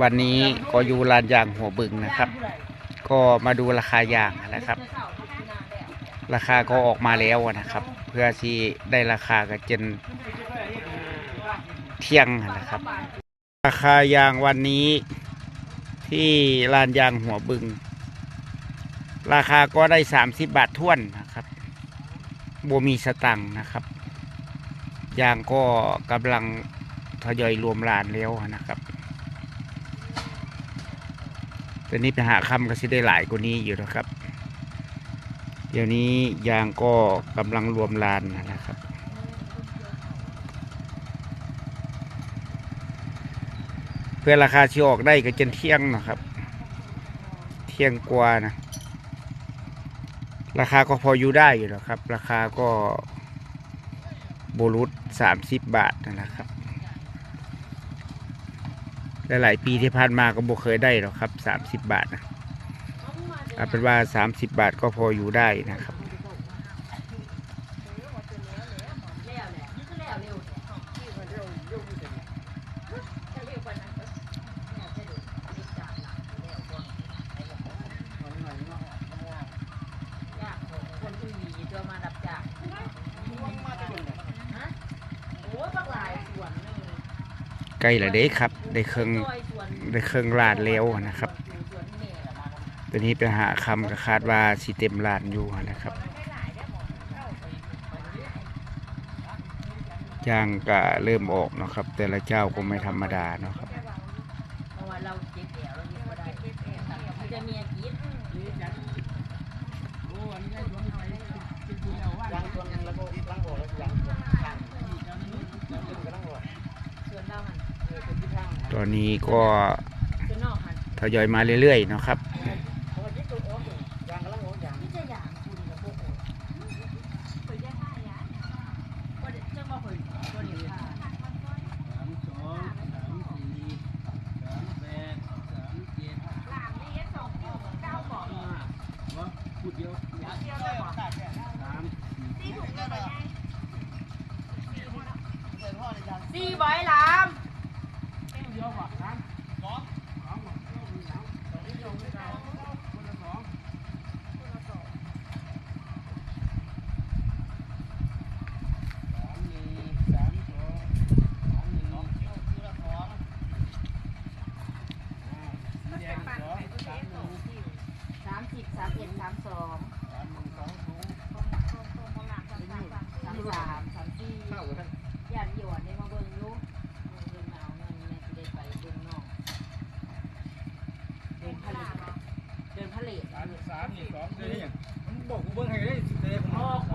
วันนี้ก็อยู่ลานยางหัวบึงนะครับ ก็มาดูราคายางนะครับ ราคาก็ออกมาแล้วนะครับ เพื่อที่ได้ราคากันจนเที่ยงนะครับ ราคายางวันนี้ที่ลานยางหัวบึง ราคาก็ได้30บาทท่วนนะครับโบมีสตังค์นะครับยางก็กำลังทยอยรวมลานแล้วนะครับ ต่นี้ไปหาคำก็สิได้หลายกว่านี้อยู่นะครับ เดี๋ยวนี้ยางก็กำลังรวมลานนะครับ เพื่อราคาที่ออกได้ก็จนเที่ยงนะครับ เที่ยงกว่านะ ราคาก็พออยู่ได้อยู่แล้วครับ ราคาก็โบรุษสามสิบบาทนะครับ หลาย ๆ ปีที่ผ่านมาก็บ่เคยได้หรอกครับสามสิบบาทนะเอาเป็นว่าสามสิบบาทก็พออยู่ได้นะครับ คนที่มีเจอมาดับจากฮะโอ้บักหลายสวนหนึ่ง ใกล้ละเด้ครับ ได้เครื่องซอยสวนได้เครื่องลาดแล้วนะครับสวนนี่แหละตัวนี้ไปหาคำก็คาดว่าสีเต็มลานอยู่นะครับยางก็เริ่มออกนะครับ แต่ละเจ้าก็ไม่ธรรมดาเนาะครับเรา ตอนนี้ก็ทยอยมาเรื่อยๆเนาะครับเพร สิบสามเอ็ดสามสองสามสามสามสี่ยานหยวนได้มาเบิ่งรู้เงินหนาวเงินแม่จะได้ไปเบิ่งนอกเดินพะเลเดินพะเลสามสามสองเดือนมันบอกกูเบิ่งให้ได้สิเดือนผม